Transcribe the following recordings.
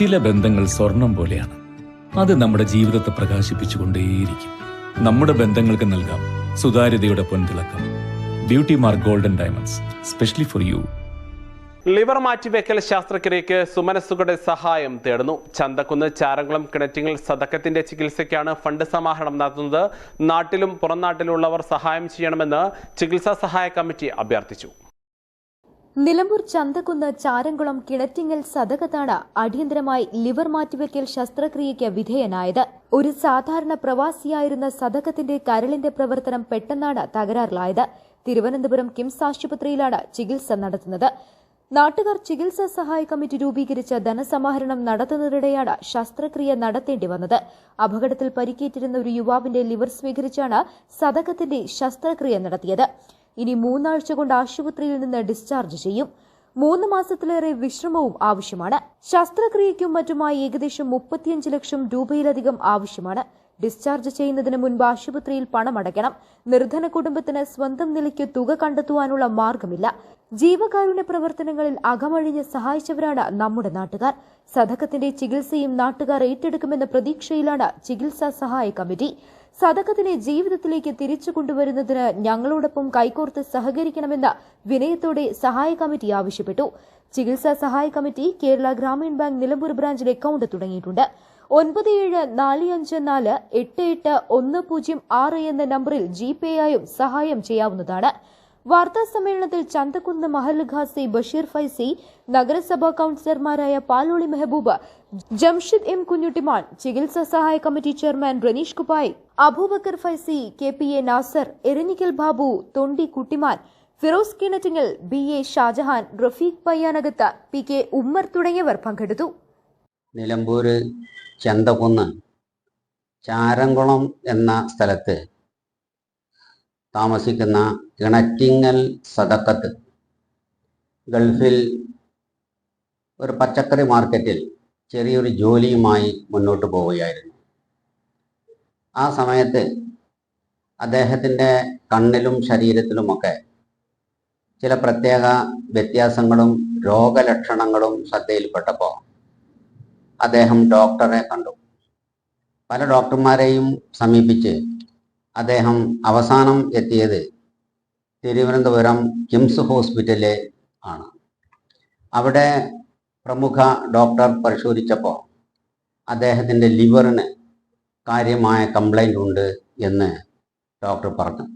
ചില ബന്ധങ്ങൾ സ്വർണം പോലെയാണ്. അത് നമ്മുടെ ജീവിതത്തെ പ്രകാശിപ്പിച്ചുകൊണ്ടേയിരിക്കും. നമ്മുടെ ബന്ധങ്ങൾക്ക് നൽകാം സുതാര്യതയുടെ പൊൻതിളക്കം. Beauty mark golden diamonds specially for you liver മാറ്റിവെക്കൽ ശാസ്ത്രക്രിയയ്ക്ക് സുമനസ്സുകളുടെ സഹായം തേടുന്നു. ചന്തക്കുന്ന് ചാരംകുളം കിണറ്റിങ്ങിൽ സതക്കത്തിന്റെ ചികിത്സയ്ക്കാണ് ഫണ്ട് സമാഹരണം നടത്തുന്നത്. നാട്ടിലും പുറം നാട്ടിലുള്ളവർ സഹായം ചെയ്യണമെന്ന് ചികിത്സാ സഹായ കമ്മിറ്റി അഭ്യർത്ഥിച്ചു. നിലമ്പൂർ ചന്തക്കുന്ന് ചാരംകുളം കിണറ്റിങ്ങൽ സദകത്താണ് അടിയന്തരമായി ലിവർ മാറ്റിവെക്കൽ ശസ്ത്രക്രിയയ്ക്ക് വിധേയനായത്. ഒരു സാധാരണ പ്രവാസിയായിരുന്ന സദകത്തിന്റെ കരളിന്റെ പ്രവർത്തനം പെട്ടെന്നാണ് തകരാറിലായത്. തിരുവനന്തപുരം കിംസ് ആശുപത്രിയിലാണ് ചികിത്സ നടത്തുന്നത്. നാട്ടുകാർ ചികിത്സാ സഹായ കമ്മിറ്റി രൂപീകരിച്ച് ധനസമാഹരണം നടത്തുന്നതിനിടെയാണ് ശസ്ത്രക്രിയ നടത്തേണ്ടി വന്നത്. അപകടത്തിൽ പരിക്കേറ്റിരുന്ന ഒരു യുവാവിന്റെ ലിവർ സ്വീകരിച്ചാണ് സദകത്തിന്റെ ശസ്ത്രക്രിയ നടത്തിയത്. ഇനി മൂന്നാഴ്ച കൊണ്ട് ആശുപത്രിയിൽ നിന്ന് ഡിസ്ചാർജ് ചെയ്യും. മൂന്ന് മാസത്തിലേറെ വിശ്രമവും ആവശ്യമാണ്. ശസ്ത്രക്രിയയ്ക്കും മറ്റുമായി ഏകദേശം മുപ്പത്തിയഞ്ച് ലക്ഷം രൂപയിലധികം ആവശ്യമാണ്. ഡിസ്ചാർജ് ചെയ്യുന്നതിന് മുൻപ് ആശുപത്രിയിൽ പണമടയ്ക്കണം. നിർധന കുടുംബത്തിന് സ്വന്തം നിലയ്ക്ക് തുക കണ്ടെത്തുവാനുള്ള മാർഗമില്ല. ജീവകാരുണ്യ പ്രവർത്തനങ്ങളിൽ അകമഴിഞ്ഞ് സഹായിച്ചവരാണ് നമ്മുടെ നാട്ടുകാർ. സദകത്തിന്റെ ചികിത്സയും നാട്ടുകാർ ഏറ്റെടുക്കുമെന്ന പ്രതീക്ഷയിലാണ് ചികിത്സാ സഹായ കമ്മിറ്റി. സദക്കത്തിനെ ജീവിതത്തിലേക്ക് തിരിച്ചു കൊണ്ടുവരുന്നതിന് ഞങ്ങളോടൊപ്പം കൈകോർത്ത് സഹകരിക്കണമെന്ന് വിനയത്തോടെ സഹായ കമ്മിറ്റി ആവശ്യപ്പെട്ടു. ചികിത്സാ സഹായ കമ്മിറ്റി കേരള ഗ്രാമീൺ ബാങ്ക് നിലമ്പൂർ ബ്രാഞ്ചിൽ അക്കൌണ്ട് തുടങ്ങിയിട്ടുണ്ട്. ഒൻപത് ഏഴ് നാല് അഞ്ച് നാല് എട്ട് എട്ട് ഒന്ന് പൂജ്യം ആറ് എന്ന നമ്പറിൽ ജി പേ ആയും സഹായം ചെയ്യാവുന്നതാണ്. വാർത്താ സമ്മേളനത്തിൽ ചന്തക്കുന്ന് മഹൽ ഖാസി ബഷീർ ഫൈസി നഗരസഭാ കൌൺസിലർമാരായ പാലോളി മെഹബൂബ് ജംഷിദ് എം കുഞ്ഞുട്ടിമാൻ ചികിത്സാ സഹായ committee chairman Ranish Kuppayi Abubakkar Faizy K P A Nasar Eranikkal Babu Thondi Kuttiman Firoz Kinattingal B A Shajahan Rafeeq Payyanakath P K Ummer തുടങ്ങിയവർ പങ്കെടുത്തു. നിലമ്പൂർ ചന്തകുന്ന് ചാരംകുളം എന്ന സ്ഥലത്ത് താമസിക്കുന്ന ഇണറ്റിങ്ങൽ സദക്കത്ത്. ഗൾഫിൽ ഒരു പച്ചക്കറി മാർക്കറ്റിൽ ചെറിയൊരു ജോലിയുമായി മുന്നോട്ട് പോവുകയായിരുന്നു. ആ സമയത്ത് അദ്ദേഹത്തിന്റെ കണ്ണിലും ശരീരത്തിലുമൊക്കെ ചില പ്രത്യേക വ്യത്യാസങ്ങളും രോഗലക്ഷണങ്ങളും ശ്രദ്ധയിൽപ്പെട്ടപ്പോൾ അദ്ദേഹം ഡോക്ടറെ കണ്ടു. പല ഡോക്ടർമാരെയും സമീപിച്ച് അദ്ദേഹം അവസാനം എത്തിയത് തിരുവനന്തപുരം കിംസ് ഹോസ്പിറ്റലിലെ ആണ്. അവിടെ പ്രമുഖ ഡോക്ടർ പരിശോധിച്ചപ്പോൾ അദ്ദേഹത്തിന്റെ ലിവറിന് കാര്യമായ കംപ്ലൈന്റ് ഉണ്ട് എന്ന് ഡോക്ടർ പറഞ്ഞു.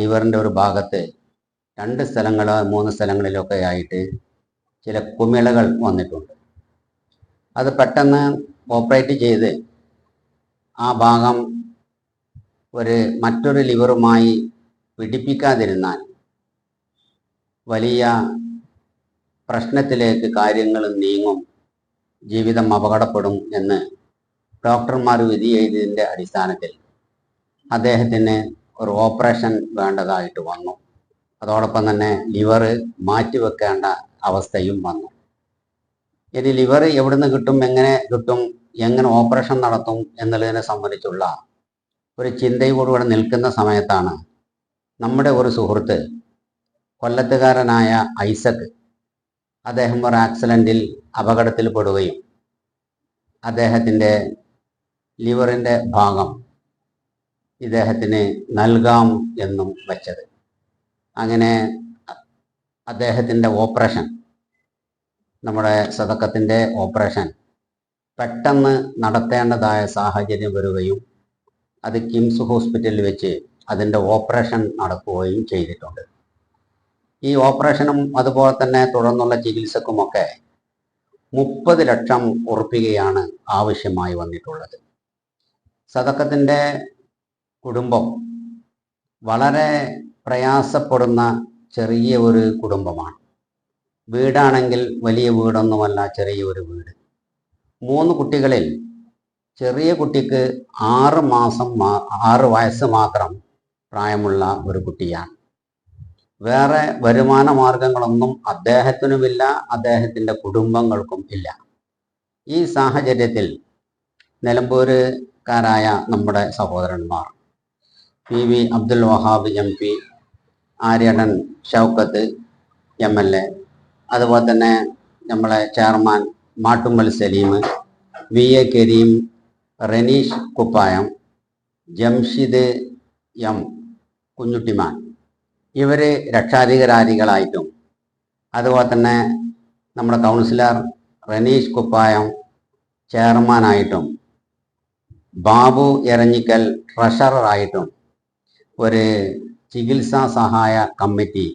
ലിവറിന്റെ ഒരു ഭാഗത്ത് രണ്ട് സ്ഥലങ്ങളോ മൂന്ന് സ്ഥലങ്ങളിലൊക്കെ ആയിട്ട് ചില കുമിളകൾ വന്നിട്ടുണ്ട്. അത് പെട്ടെന്ന് ഓപ്പറേറ്റ് ചെയ്ത് ആ ഭാഗം ഒരു മറ്റൊരു ലിവറുമായി പിടിപ്പിക്കാതിരുന്നാൽ വലിയ പ്രശ്നത്തിലേക്ക് കാര്യങ്ങൾ നീങ്ങും ജീവിതം അപകടപ്പെടും എന്ന് ഡോക്ടർമാർ വിധി എഴുതിയതിന്റെ അടിസ്ഥാനത്തിൽ അദ്ദേഹത്തിന് ഒരു ഓപ്പറേഷൻ വേണ്ടതായിട്ട് വന്നു. അതോടൊപ്പം തന്നെ ലിവർ മാറ്റിവെക്കേണ്ട അവസ്ഥയും വന്നു. ഇനി ലിവർ എവിടുന്ന് കിട്ടും എങ്ങനെ കിട്ടും എങ്ങനെ ഓപ്പറേഷൻ നടത്തും എന്നുള്ളതിനെ സംബന്ധിച്ചുള്ള ഒരു ചിന്തയോടുകൂടെ നിൽക്കുന്ന സമയത്താണ് നമ്മുടെ ഒരു സുഹൃത്ത് കൊല്ലത്തുകാരനായ ഐസക് അദ്ദേഹം ഒരു ആക്സിഡന്റിൽ അപകടത്തിൽ പെടുകയും അദ്ദേഹത്തിന്റെ ലിവറിന്റെ ഭാഗം ഇദ്ദേഹത്തിന് നൽകാം എന്നും വച്ചത്. അങ്ങനെ അദ്ദേഹത്തിന്റെ ഓപ്പറേഷൻ നമ്മുടെ സതക്കത്തിന്റെ ഓപ്പറേഷൻ പെട്ടെന്ന് നടത്തേണ്ടതായ സാഹചര്യം വരികയും അത് കിംസ് ഹോസ്പിറ്റലിൽ വെച്ച് അതിന്റെ ഓപ്പറേഷൻ നടക്കുകയും ചെയ്തിട്ടുണ്ട്. ഈ ഓപ്പറേഷനും അതുപോലെ തന്നെ തുടർന്നുള്ള ചികിത്സക്കുമൊക്കെ മുപ്പത് ലക്ഷം ഉറപ്പികയാണ് ആവശ്യമായി വന്നിട്ടുള്ളത്. സതക്കത്തിന്റെ കുടുംബം വളരെ പ്രയാസപ്പെടുന്ന ചെറിയ ഒരു കുടുംബമാണ്. വീടാണെങ്കിൽ വലിയ വീടൊന്നുമല്ല ചെറിയ ഒരു വീട്. മൂന്ന് കുട്ടികളിൽ ചെറിയ കുട്ടിക്ക് ആറ് മാസം ആറ് വയസ്സ് മാത്രം പ്രായമുള്ള ഒരു കുട്ടിയാണ്. വേറെ വരുമാന മാർഗങ്ങളൊന്നും അദ്ദേഹത്തിനുമില്ല അദ്ദേഹത്തിന്റെ കുടുംബങ്ങൾക്കും ഇല്ല. ഈ സാഹചര്യത്തിൽ നിലമ്പൂരുകാരായ നമ്മുടെ സഹോദരന്മാർ P V Abdul Wahab M P Aryadan Shoukath M L A അതുപോലെ തന്നെ നമ്മളെ chairman Mattummal Saleem V A Kareem Ranish Kuppayam Jamshid M കുഞ്ഞുട്ടിമാൻ. ഇവർ രക്ഷാധികാരികളായിട്ടും അതുപോലെ തന്നെ നമ്മുടെ കൗൺസിലർ റനീഷ് കുപ്പായം ചെയർമാനായിട്ടും ബാബു എരഞ്ഞിക്കൽ ട്രഷററായിട്ടും ഒരു ചികിത്സാ സഹായ കമ്മിറ്റി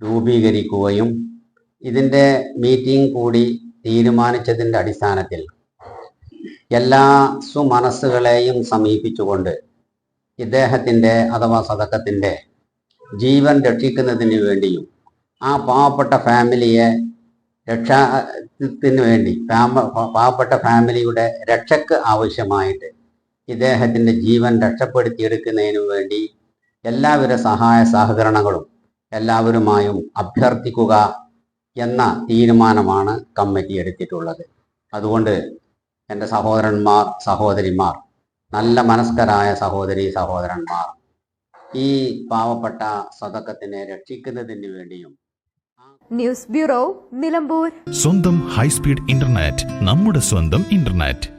രൂപീകരിക്കുകയും ഇതിന്റെ മീറ്റിംഗ് കൂടി തീരുമാനിച്ചതിന്റെ അടിസ്ഥാനത്തിൽ എല്ലാ സുമനസ്സുകളെയും സമീപിച്ചുകൊണ്ട് ഇദ്ദേഹത്തിന്റെ അഥവാ സതക്കത്തിന്റെ ജീവൻ രക്ഷിക്കുന്നതിന് വേണ്ടിയും ആ പാവപ്പെട്ട ഫാമിലിയെ രക്ഷത്തിന് വേണ്ടി ഫാമ പാവപ്പെട്ട ഫാമിലിയുടെ രക്ഷക്ക് ആവശ്യമായിട്ട് ഇദ്ദേഹത്തിന്റെ ജീവൻ രക്ഷപ്പെടുത്തിയെടുക്കുന്നതിനു വേണ്ടി എല്ലാവിധ സഹായ സഹകരണങ്ങളും എല്ലാവരുമായും അഭ്യർത്ഥിക്കുക എന്ന തീരുമാനമാണ് കമ്മിറ്റി എടുത്തിട്ടുള്ളത്. അതുകൊണ്ട് എന്റെ സഹോദരന്മാർ സഹോദരിമാർ നല്ല മനസ്കരായ സഹോദരി സഹോദരന്മാർ ഈ പാവപ്പെട്ട സതക്കത്തിനെ രക്ഷിക്കുന്നതിന് വേണ്ടിയും ന്യൂസ് ബ്യൂറോ നിലമ്പൂർ. സ്വന്തം ഹൈസ്പീഡ് ഇന്റർനെറ്റ് നമ്മുടെ സ്വന്തം ഇന്റർനെറ്റ്.